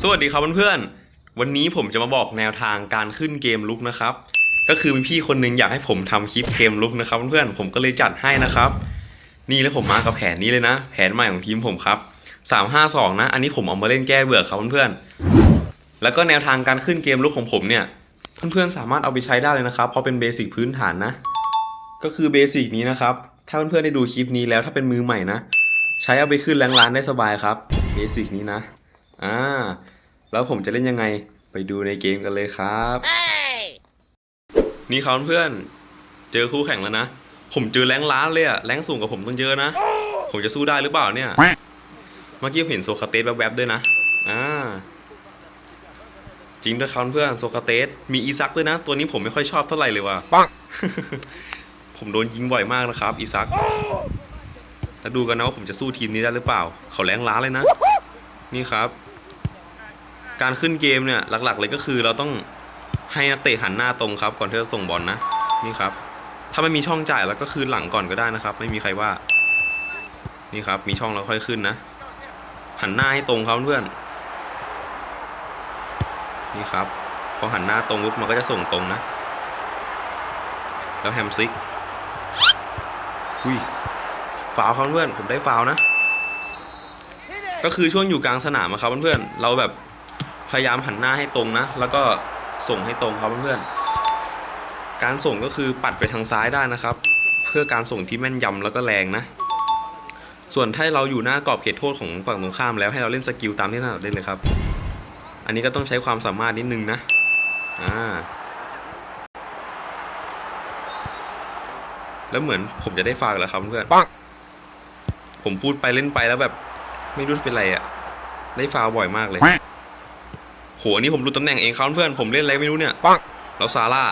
สวัสดีครับเพื่อนๆ วันนี้ผมจะมาบอกแนวทางการขึ้นเกมลุกนะครับ ก็คือมีพี่คนหนึงอยากให้ผมทำคลิปเกมลุกนะครับเพื่อนๆ ผมก็เลยจัดให้นะครับ นี่แล้วผมมากับแผนนี้เลยนะ แผนใหม่ของทีมผมครับ 352 นะ อันนี้ผมเอามาเล่นแก้เบื่อครับเพื่อนๆ แล้วก็แนวทางการขึ้นเกมลุกของผมเนี่ย เพื่อนๆ สามารถเอาไปใช้ได้เลยนะครับ เพราะเป็นเบสิกพื้นฐานนะ ก็คือเบสิกนี้นะครับ ถ้าเพื่อนๆ ได้ดูคลิปนี้แล้วถ้าเป็นมือใหม่นะ ใช้เอาไปขึ้นแรงร้านได้สบายครับ เบสิกนี้นะ อ่า แล้วผมจะเล่นยังไงไปดูในเกมกันเลยครับ นี่ครับเพื่อน เจอคู่แข่งแล้วนะ ผมเจอแรงล้านเลยอะแรงสูงกว่าผมต้องเยอะนะ ผมจะสู้ได้หรือเปล่าเนี่ย เมื่อกี้ผมเห็นโซคาเตสแวบๆด้วยนะ อ่า จริงด้วยครับเพื่อนโซคาเตส มีอีซักด้วยนะ ตัวนี้ผมไม่ค่อยชอบเท่าไหร่เลยว่ะปังผมโดนยิงบ่อยมากนะครับ อีซัก แล้วดูกันนะว่าผมจะสู้ทีมนี้ได้หรือเปล่า เขาแรงล้าเลยนะ นี่ครับ การขึ้นเกมเนี่ยหลักๆ เลยก็คือเราต้องให้นักเตะหันหน้าตรงครับก่อนที่จะส่งบอลนะนี่ครับ ถ้าไม่มีช่องจ่ายแล้วก็คืนหลังก่อนก็ได้นะครับ ไม่มีใครว่า นี่ครับ มีช่องแล้วค่อยขึ้นนะ หันหน้าให้ตรงครับเพื่อนนี่ครับ พอหันหน้าตรงปุ๊บมันก็จะส่งตรงนะ แล้วแฮมซิกอุ้ยฟาวครับเพื่อนผมได้ฟาวนะก็คือช่วงอยู่กลางสนามอะครับเพื่อนๆเราแบบ พยายามหันหน้าให้ตรงนะ แล้วก็ส่งให้ตรงครับเพื่อนๆ การส่งก็คือปัดไปทางซ้ายได้นะครับ เพื่อการส่งที่แม่นยำแล้วก็แรงนะ ส่วนถ้าเราอยู่หน้ากรอบเขตโทษของฝั่งตรงข้ามแล้วให้เราเล่นสกิลตามที่ถนัดได้เลยครับ อันนี้ก็ต้องใช้ความสามารถนิดนึงนะ อ่า แล้วเหมือนผมจะได้ฝากแล้วครับเพื่อนปังผมพูดไปเล่นไปแล้วแบบ ไม่รู้เป็นไรอะได้ฟาวบ่อยมากเลย โหอันนี้ผมรู้ตำแหน่งเองครับเพื่อนผมเล่นอะไรไม่รู้เนี่ยปังแล้วซาร่า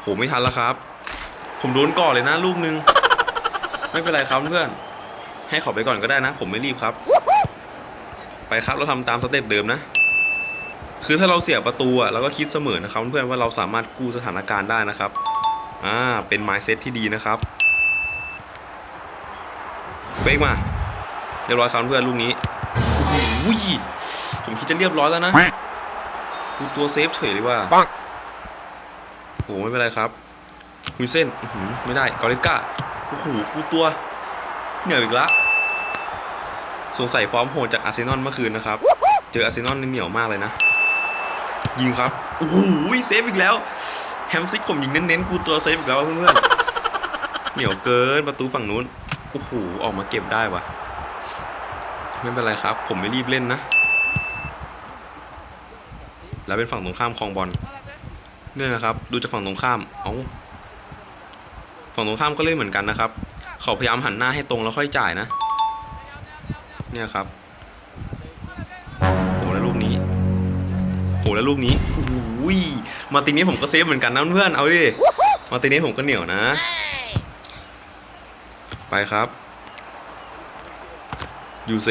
โหไม่ทันแล้วครับ ผมโดนก่อนเลยนะลูกนึง ไม่เป็นไรครับเพื่อนให้เขาไปก่อนก็ได้นะ ผมไม่รีบครับ ไปครับเราทำตามสเต็ปเดิมนะ คือถ้าเราเสียประตูอะเราก็คิดเสมอนะครับเพื่อนว่าเราสามารถกู้สถานการณ์ได้นะครับอ่าเป็น mindset ที่ดีนะครับเฟกมา เรียบร้อยครับเพื่อนลูกนี้โอ้โหผมคิดจะเรียบร้อยแล้วนะ ดูตัวเซฟเฉยเลยว่าปังโอ้โหไม่เป็นไรครับฮุยเส้นอื้อหือไม่ได้กอริก้าโอ้โหกูตัว เหนื่อยอีกละสงสัยฟอร์มโหดจากอาร์เซนอลเมื่อคืนนะครับ เจออาร์เซนอลนี่เหนียวมากเลยนะ ยิงครับ โอ้โหเซฟอีกแล้ว แฮมซิกผมยิงเน้นๆ กูตัวเซฟอีกแล้วเพื่อนๆ เหนียวเกินประตูฝั่งนู้น โอ้โห ออกมาเก็บได้วะไม่เป็นไรครับ ผมไม่รีบเล่นนะ แล้วเป็นฝั่งตรงข้ามคลองบอลเนี่ยนะครับ ดูจากฝั่งตรงข้าม เอาฝั่งตรงข้ามก็เล่นเหมือนกันนะครับ เขาพยายามหันหน้าให้ตรงแล้วค่อยจ่ายนะ เนี่ยครับโหแล้วลูกนี้โหแล้วลูกนี้โอ้ยมาตินี้ผมก็เซฟเหมือนกันนะเพื่อน เอาดิ มาตินี้ผมก็เหนียวนะ ไปครับยูเซ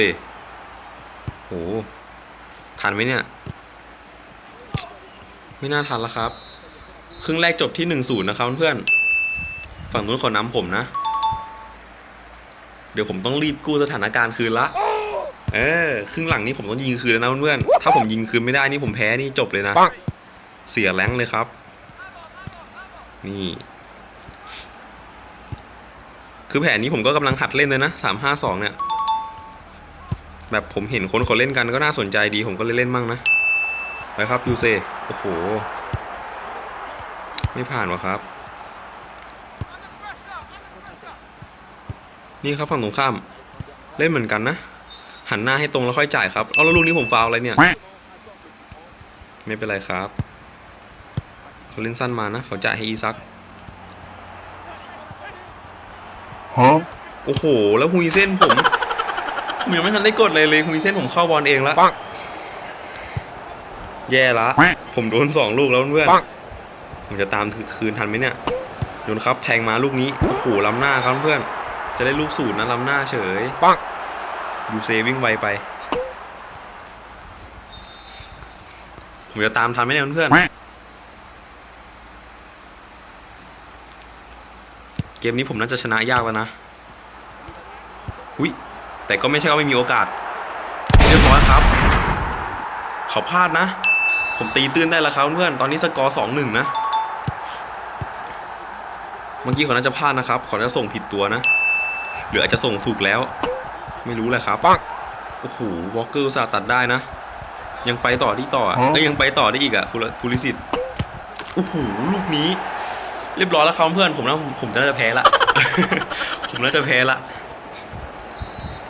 โหทันไหมเนี่ย ไม่น่าทันแล้วครับ ครึ่งแรกจบที่หนึ่งศูนย์นะครับเพื่อนๆฝั่งนู้นขานำผมนะ เดี๋ยวผมต้องรีบกู้สถานการณ์คืนละ เออครึ่งหลังนี้ผมต้องยิงคืนแล้วนะเพื่อนๆถ้าผมยิงคืนไม่ได้นี่ผมแพ้นี่จบเลยนะ เสียแรงเลยครับ นี่คือแผนนี้ผมก็กำลังหัดเล่นเลยนะสามห้าสองเนี่ย แบบผมเห็นคนเขาเล่นกันก็น่าสนใจดีผมก็เลยเล่นมั่งนะ ไปครับยูเซโอ้โห ไม่ผ่านวะครับ นี่ครับฝั่งตรงข้าม เล่นเหมือนกันนะ หันหน้าให้ตรงแล้วค่อยจ่ายครับเอาแล้วลูกนี้ผมฟาวอะไรเนี่ย ไม่เป็นไรครับเขาเล่นสั้นมานะ เขาจ่ายให้อีซักฮะโอ้โห แล้วฮุยเส้นผมผมยังไม่ทันได้กดเลยเลยฮุยเส้นผมเข้าบอลเองแล้วปัง แย่ละ ผมโดนสองลูกแล้วเพื่อนปังผมจะตามคืนทันไหมเนี่ยโดนครับแทงมาลูกนี้ โอ้โหล้ำหน้าครับเพื่อน จะได้ลูกสูตรนะล้ำหน้าเฉยปังยูเซวิ่งไวไป ผมจะตามทันไหมเนี่ยเพื่อนๆเกมนี้ผมน่าจะชนะยากแล้วนะอุ้ยแต่ก็ไม่ใช่ว่าไม่มีโอกาสเรียบร้อยครับ เขาพลาดนะ ผมตีตื้นได้แล้วครับเพื่อนตอนนี้สกอร์สองหนึ่งนะ เมื่อกี้เขาน่าจะพลาดนะครับเขาน่าจะส่งผิดตัวนะ หรืออาจจะส่งถูกแล้ว ไม่รู้แหละครับโอ้โหวอลเกอร์อุตสาห์ตัดได้นะ ยังไปต่อที่ต่ออะฮะเอ้ยยังไปต่อได้อีกอะภูริภูริสิทธิ์โอ้โหลูกนี้ เรียบร้อยแล้วครับเพื่อนผมนะผมน่าจะแพ้ละ ผมน่าจะแพ้ละ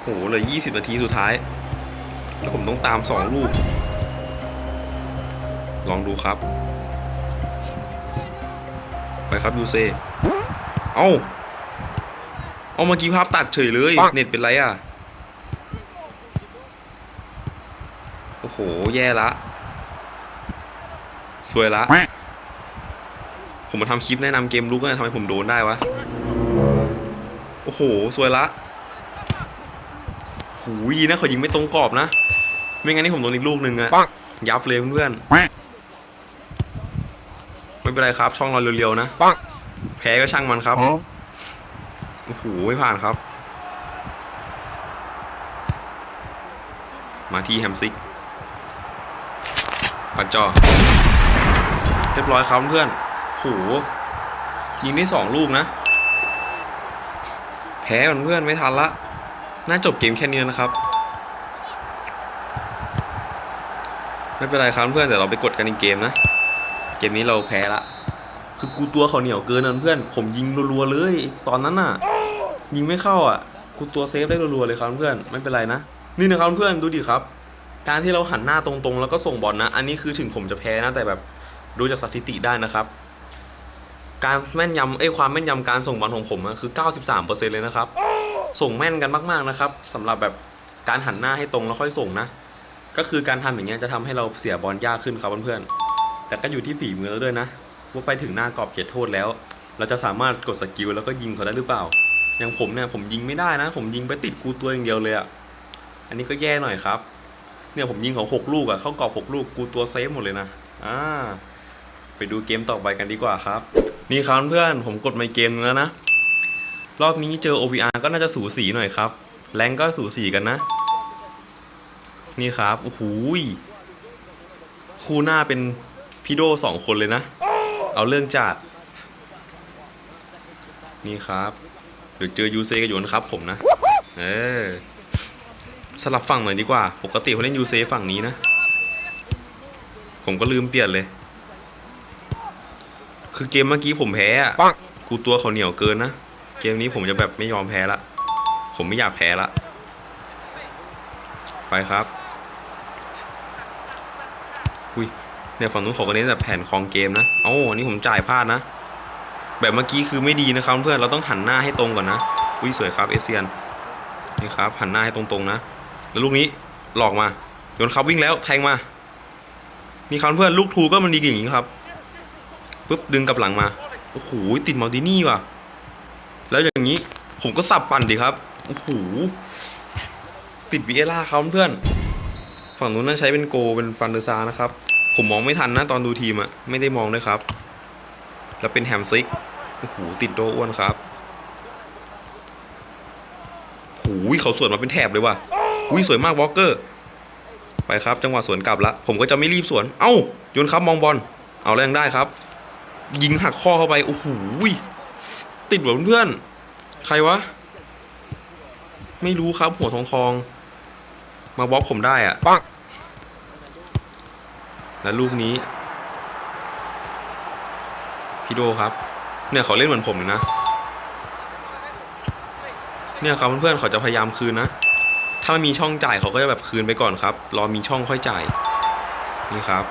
โอ้โหเหลือยี่สิบนาทีสุดท้าย แล้วผมต้องตามสองลูก ลองดูครับ ไปครับยูเซ เอ้า เอาเมื่อกี้ภาพตัดเฉยเลยปังเน็ตเป็นไรอะ โอ้โห แย่ละ สวยละ ผมมาทำคลิปแนะนำเกมลุกนะทำไมผมโดนได้วะ โอ้โห สวยละหูยดีนะเขายิงไม่ตรงกรอบนะ ไม่งั้นนี่ผมโดนอีกลูกหนึ่งอะปังยับเลยเพื่อนๆไม่ เป็นไรครับ ช่องเราเร็วๆนะปังแพ้ก็ช่างมันครับ Huh? โอ้โหไม่ผ่านครับ มาที่แฮมซิกปัดจอเรียบร้อยครับเพื่อนโหยิงได้สองลูกนะ แพ้กันเพื่อนไม่ทันละ น่าจบเกมแค่นี้แล้วนะครับ ไม่เป็นไรครับเพื่อนเดี๋ยวเราไปกดกันอีกเกมนะเก มนี้เราแพ้ละ คือกูตัวเขาเหนียวเกินนะเพื่อน ผมยิงรัวๆเลย ตอนนั้นน่ะ ยิงไม่เข้าอะ กูตัวเซฟได้รัวๆเลยครับเพื่อน ไม่เป็นไรนะ นี่นะครับเพื่อนดูดิครับ การที่เราหันหน้าตรงๆ แล้วก็ส่งบอลนะ อันนี้คือถึงผมจะแพ้นะแต่แบบดูจากสถิติได้นะครับการแม่นยำเอ้ยความแม่นยำการส่งบอลของผมอะคือ 93%เลยนะครับ ส่งแม่นกันมากๆนะครับสำหรับแบบการหันหน้าให้ตรงแล้วค่อยส่งนะ ก็คือการทำอย่างเงี้ยจะทำให้เราเสียบอลยากขึ้นครับเพื่อนๆ แต่ก็อยู่ที่ฝีมือเราด้วยนะ ว่าไปถึงหน้ากรอบเขตโทษแล้ว เราจะสามารถกดสกิลแล้วก็ยิงเขาได้หรือเปล่า อย่างผมเนี่ยผมยิงไม่ได้นะ ผมยิงไปติดกูตัวอย่างเดียวเลยอะ่ะ อันนี้ก็แย่หน่อยครับ เนี่ยผมยิงเขาหกลูกอะ่ะ เข้ากรอบหกลูกกูตัวเซฟหมดเลยนะ อ่า ไปดูเกมต่อไปกันดีกว่าครับ นี่ครับเพื่อนผมกดมาเกมแล้วนะ รอบนี้เจอ OVR ก็น่าจะสูสีหน่อยครับ แรงก็สูสีกันนะ นี่ครับ โอ้โหยคู่หน้าเป็น พี่โดสองคนเลยนะ เอาเรื่องจัด นี่ครับ เดี๋ยวเจอยูเซกับโยนครับผมนะ เออสลับฝั่งหน่อยดีกว่า ปกติเขาเล่นยูเซฝั่งนี้นะ ผมก็ลืมเปลี่ยนเลย คือเกมเมื่อกี้ผมแพ้อะกูตัวเขาเหนียวเกินนะ เกมนี้ผมจะแบบไม่ยอมแพ้ละ ผมไม่อยากแพ้ละ ไปครับ อุ้ย เนี่ยฝั่งนู้นเขาก็เน้นแบบแผนคลองเกมนะเอ้อันนี้ผมจ่ายพลาดนะ แบบเมื่อกี้คือไม่ดีนะครับเพื่อนเราต้องหันหน้าให้ตรงก่อนนะอุ้ยสวยครับเอเชียนนี่ครับหันหน้าให้ตรงๆนะ แล้วลูกนี้หลอกมาโยนครับวิ่งแล้วแทงมา นี่ครับเพื่อนลูกทูก็มันดีอย่างนี้ครับปุ๊บดึงกลับหลังมาโอ้โหติดมัลตินี่ว่ะ แล้วอย่างนี้ผมก็สับปั่นดีครับโอ้โหติดวีเอล่าเขาเพื่อน ฝั่งนู้นน่าใช้เป็นโกเป็นฟันเดอร์ซานะครับ ผมมองไม่ทันนะตอนดูทีมอะไม่ได้มองด้วยครับ แล้วเป็นแฮมซิกโอ้โหติดโดอ้วนครับโอ้โหเขาสวนมาเป็นแถบเลยว่ะอุ้ยสวยมากวอลเกอร์ ไปครับจังหวะสวนกลับละผมก็จะไม่รีบสวน เอ้าโยนครับมองบอลเอาแรงได้ครับ ยิงหักข้อเข้าไปโอ้โหติดหัวเพื่อนใครวะ ไม่รู้ครับหัวทองทอง มาบล็อกผมได้อะปัง แล้วลูกนี้ พี่โดครับ เนี่ยเขาเล่นเหมือนผมเลยนะ เนี่ยครับเพื่อนๆเขาจะพยายามคืนนะ ถ้ามันมีช่องจ่ายเขาก็จะแบบคืนไปก่อนครับ รอมีช่องค่อยจ่าย นี่ครับ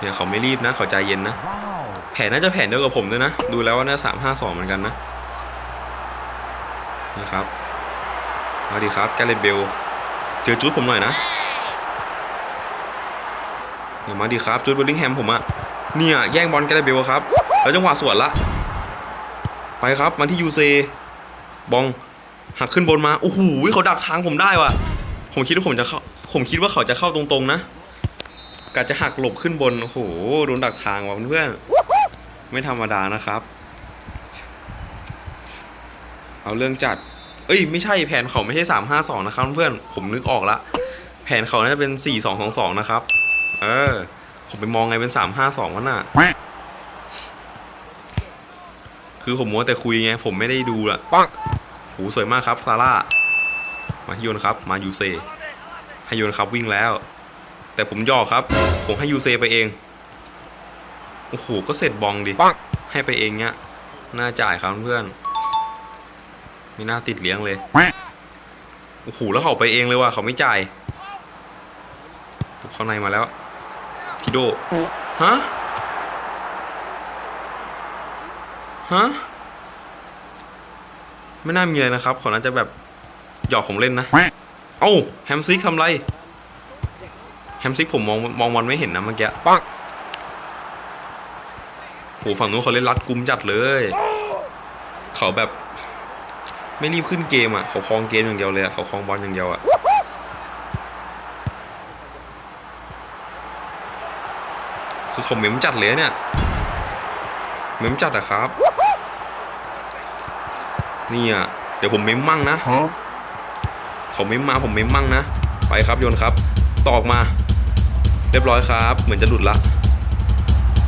เนี่ยเขาไม่รีบนะ เขาใจเย็นนะ แผนน่าจะแผนเดียวกับผมด้วยนะ ดูแล้วว่าน่าสามห้าสองเหมือนกันนะ นะครับมาดีครับ แกเรเบล เจอจูดผมหน่อยนะ เดี๋ยวมาดีครับจูดเบลลิงแฮมผมอะเนี่ยแย่งบอลแกเรตเบลครับ แล้วจังหวะสวนละ ไปครับมาที่ยูเซบองหักขึ้นบนมาโอ้โหเขาดักทางผมได้ว่ะ ผมคิดว่าผมจะเข้าผมคิดว่าเขาจะเข้าตรงๆนะกะจะหักหลบขึ้นบนโอ้โหโดนดักทางว่ะเพื่อนไม่ธรรมดานะครับ เอาเรื่องจัด เอ้ยไม่ใช่แผนเขาไม่ใช่สามห้าสองนะครับเพื่อนผมนึกออกละแผนเขาน่าจะเป็น 4 2 2 2 นะครับ เออ ผมไปมองไงเป็น3 5 2วะน่ะ คือผมมัวแต่คุยไง ผมไม่ได้ดูละหูสวยมากครับซาร่า มาฮิโยนครับ มายูเซให้โยนครับวิ่งแล้ว แต่ผมย่อครับ ผมให้ยูเซไปเอง โอ้โห ก็เสร็จบองดิให้ไปเองเนี้ย น่าจ่ายครับเพื่อน ไม่น่าติดเลี้ยงเลย โอ้โห แล้วเขาไปเองเลยว่ะ เขาไม่จ่าย เข้าในมาแล้ว พี่โดฮะ ฮะ ไม่น่ามีอะไรนะครับขาน่าจะแบบหยอกผมเล่นนะ เอ้าแฮมซิกทำไร แฮมซิกผมมองมองมันไม่เห็นนะเมื่อกี้ปังโหฝั่งนู้นเขาเล่นรัดกุมจัดเลย เขาแบบ ไม่รีบขึ้นเกมอะ เขาคลองเกมอย่างเดียวเลยอะ เขาคลองบอลอย่างเดียวอะ คือเขาเมมจัดเลยอะเนี่ยเมมจัดอะครับนี่อะเดี๋ยวผมเมมมั่งนะ Huh? เขาเมมมาผมเมมมั่งนะ ไปครับโยนครับตออกมา เรียบร้อยครับ เหมือนจะหลุดละ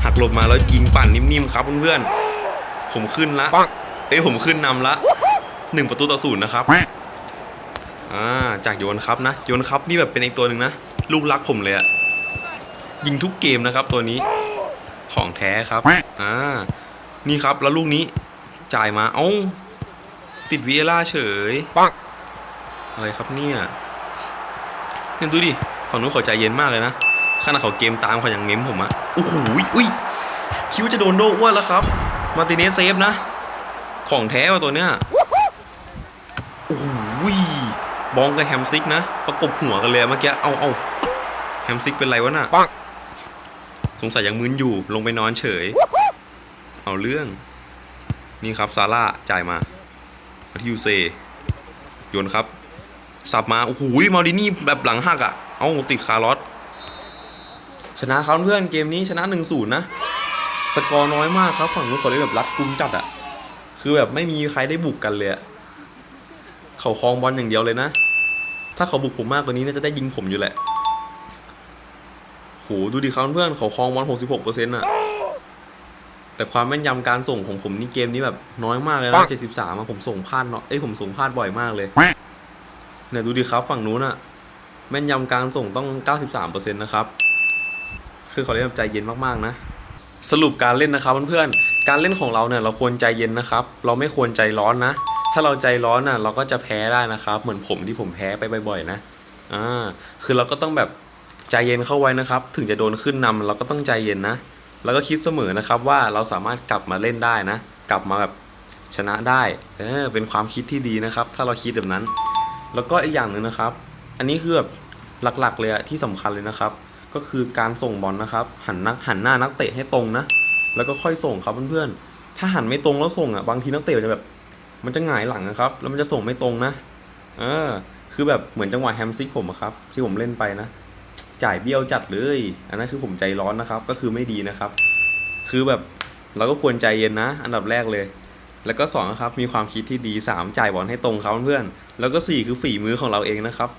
หักหลบมาแล้วยิงปั่นนิ่มๆครับเพื่อนๆ ผมขึ้นละ เอ้ยผมขึ้นนำละหนึ่งประตูต่อศูนย์นะครับอ่าจากโยนครับนะ โยนครับนี่แบบเป็นอีกตัวหนึ่งนะ ลูกรักผมเลยอะ ยิงทุกเกมนะครับตัวนี้ของแท้ครับอ่านี่ครับแล้วลูกนี้จ่ายมาเอ้าติดวีเอล่าเฉยอะไรครับเนี่ยเนี่ยดูดิฝั่งนู้นเขาใจเย็นมากเลยนะขณะเขาเกมตามเขายังเม้มผมอะโอ้โหอุ้ยคิดวาจะโดนโดอ้วนแล้วครับ มาร์ติเนสเซฟนะ ของแท้ว่ะตัวเนี้ยโอ้โหบองกับแฮมซิกนะ ประกบหัวกันเลยอะเมื่อกี้ เอาเอาแฮมซิกเป็นไรวะน่ะส งสัยยังมึนอยู่ลงไปนอนเฉย เอาเรื่อง นี่ครับซาร่าจ่ายมามาที่ยูเซโยนครับสับมา โอ้โหมาดินี่แบบหลังหักอะ่ะ เอาติดคาร์ลอสชนะครับเพื่อนเกมนี้ชนะ1นศูนย์นะ สกอร์น้อยมากครับ ฝั่งนู้นเขาเล่นแบบรัดกุมจัดอะ่ะ คือแบบไม่มีใครได้บุกกันเลยอะเขาคลองบอลอย่างเดียวเลยนะ ถ้าเขาบุกผมมากกว่านี้น่าจะได้ยิงผมอยู่แหละ โหดูดิครับเพื่อนเขาคลองบอล66%อะแต่ความแม่นยำการส่งของผมนี่เกมนี้แบบน้อยมากเลยนะ73อะผมส่งพลาดเนาะเอ้ยผมส่งพลาดบ่อยมากเลย เนี่ยดูดิครับฝั่งนู้นอะแม่นยำการส่งต้อง93%นะครับ คือเขาเล่นแบบใจเย็นมากๆนะ สรุปการเล่นนะครับเพื่อนๆ การเล่นของเราเนี่ยเราควรใจเย็นนะครับ เราไม่ควรใจร้อนนะ ถ้าเราใจร้อนน่ะเราก็จะแพ้ได้นะครับ เหมือนผมที่ผมแพ้ไปบ่อยๆนะ อ่า คือเราก็ต้องแบบ ใจเย็นเข้าไว้นะครับ ถึงจะโดนขึ้นนำเราก็ต้องใจเย็นนะ แล้วก็คิดเสมอนะครับว่าเราสามารถกลับมาเล่นได้นะ กลับมาแบบชนะได้ เออ เป็นความคิดที่ดีนะครับ ถ้าเราคิดแบบนั้น แล้วก็อีกอย่างหนึ่งนะครับ อันนี้คือแบบหลักๆเลยอะที่สำคัญเลยนะครับ ก็คือการส่งบอลนะครับ หันนักหันหน้านักเตะให้ตรงนะ แล้วก็ค่อยส่งครับเพื่อนๆ ถ้าหันไม่ตรงแล้วส่งอะบางทีนักเตะจะแบบ มันจะหงายหลังนะครับ แล้วมันจะส่งไม่ตรงนะ เออ คือแบบเหมือนจังหวะแฮมซิกผมอะครับ ที่ผมเล่นไปนะ จ่ายเบี้ยวจัดเลย อันนั้นคือผมใจร้อนนะครับ ก็คือไม่ดีนะครับ คือแบบเราก็ควรใจเย็นนะ อันดับแรกเลย แล้วก็สองนะครับ มีความคิดที่ดีสามจ่ายบอลให้ตรงครับเพื่อนแล้วก็สี่คือฝีมือของเราเองนะครับ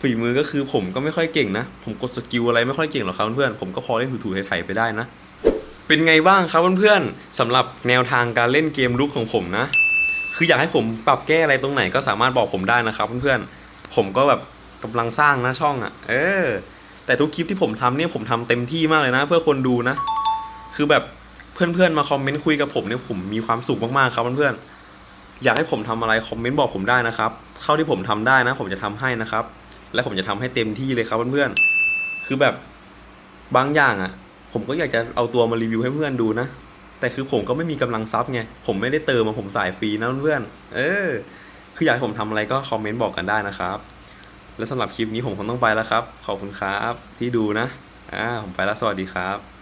ฝีมือก็คือผมก็ไม่ค่อยเก่งนะ ผมกดสกิลอะไรไม่ค่อยเก่งหรอกครับเพื่อนผมก็พอเล่นถูๆไถๆไปได้นะ เป็นไงบ้างครับเพื่อนๆสำหรับแนวทางการเล่นเกมลุกของผมนะ คืออยากให้ผมปรับแก้อะไรตรงไหนก็สามารถบอกผมได้นะครับเพื่อนๆผมก็แบบกำลังสร้างนะช่องอะ่ะ เออ แต่ทุกคลิปที่ผมทำเนี่ยผมทำเต็มที่มากเลยนะ เพื่อคนดูนะ คือแบบเพื่อนๆมาคอมเมนต์คุยกับผมเนี่ยผมมีความสุขมากๆครับเพื่อนๆอยากให้ผมทำอะไรคอมเมนต์บอกผมได้นะครับ เท่าที่ผมทำได้นะ ผมจะทำให้นะครับ และผมจะทำให้เต็มที่เลยครับเพื่อนๆคือแบบบางอย่างอะ่ะ ผมก็อยากจะเอาตัวมารีวิวให้เพื่อนดูนะแต่คือผมก็ไม่มีกำลังซับไง ผมไม่ได้เติมมาผมสายฟรีนะเพื่อนๆเออ คืออยากให้ผมทำอะไรก็คอมเมนต์บอกกันได้นะครับ และสำหรับคลิปนี้ผมคงต้องไปแล้วครับ ขอบคุณครับที่ดูนะอ่าผมไปแล้วสวัสดีครับ